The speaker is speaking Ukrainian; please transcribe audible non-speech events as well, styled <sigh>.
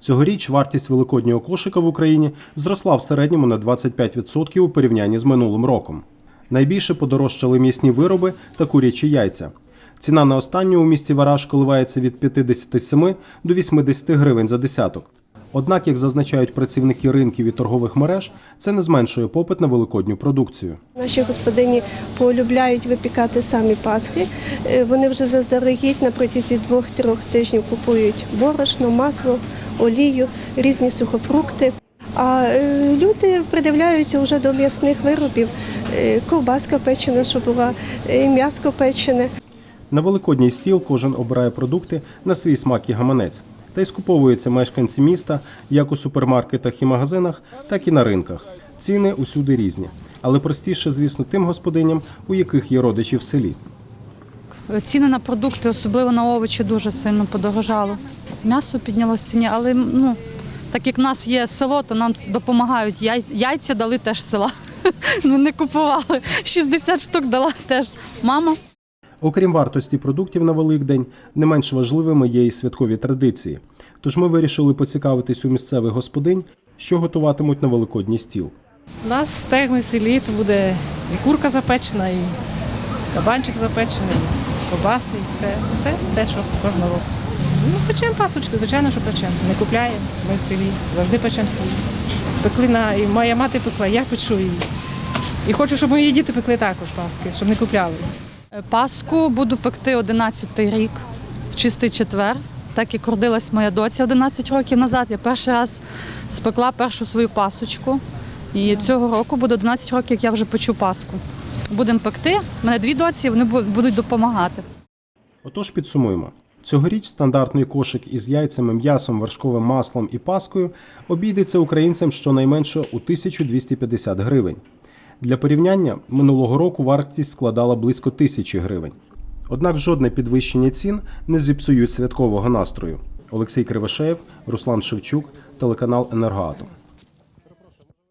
Цьогоріч вартість великоднього кошика в Україні зросла в середньому на 25% у порівнянні з минулим роком. Найбільше подорожчали м'ясні вироби та курячі яйця. Ціна на останню у місті Вараж коливається від 57 до 80 гривень за десяток. Однак, як зазначають працівники ринків і торгових мереж, це не зменшує попит на великодню продукцію. Наші господині полюбляють випікати самі пасхи. Е, Вони вже заздалегідь на протязі двох-трьох тижнів купують борошно, масло, олію, різні сухофрукти. А е, люди придивляються вже до м'ясних виробів. Е, Ковбаска печена, що була, м'яско печене. На великодній стіл кожен обирає продукти на свій смак і гаманець. Та й скуповуються мешканці міста як у супермаркетах і магазинах, так і на ринках. Ціни усюди різні, але простіше, звісно, тим господиням, у яких є родичі в селі. Ціни на продукти, особливо на овочі, дуже сильно подорожало. М'ясо піднялось в ціні, але ну, так як в нас є село, то нам допомагають. Яй- Яйця дали теж села. <laughs> Ну не купували. 60 штук дала теж мама. Окрім вартості продуктів на Великдень, не менш важливими є і святкові традиції. Тож ми вирішили поцікавитись у місцевих господинь, що готуватимуть на великодній стіл. У нас в селі, буде і курка запечена, і кабанчик запечений, і ковбаси, і все, все те, що кожного. Ну, печемо пасочки, звичайно, що печемо. Не купляємо, ми в селі, завжди печемо свої. Пекли на, і моя мати пекла, я печу і, і хочу, щоб мої діти пекли також паски, щоб не купляли. Е, Паску буду пекти 11-й рік, в чистий четвер. Так як родилась моя доця 11 років назад, я перший раз спекла першу свою пасочку. І цього року буде 11 років, як я вже печу паску. Будемо пекти. У мене дві доці, вони будуть допомагати. Отож підсумуємо. Цьогоріч стандартний кошик із яйцями, м'ясом, вершковим маслом і паскою обійдеться українцям щонайменше у 1250 гривень. Для порівняння минулого року вартість складала близько тисячі гривень. Однак жодне підвищення цін не зіпсують святкового настрою. Олексій Кривошеєв, Руслан Шевчук, телеканал Енергоатом.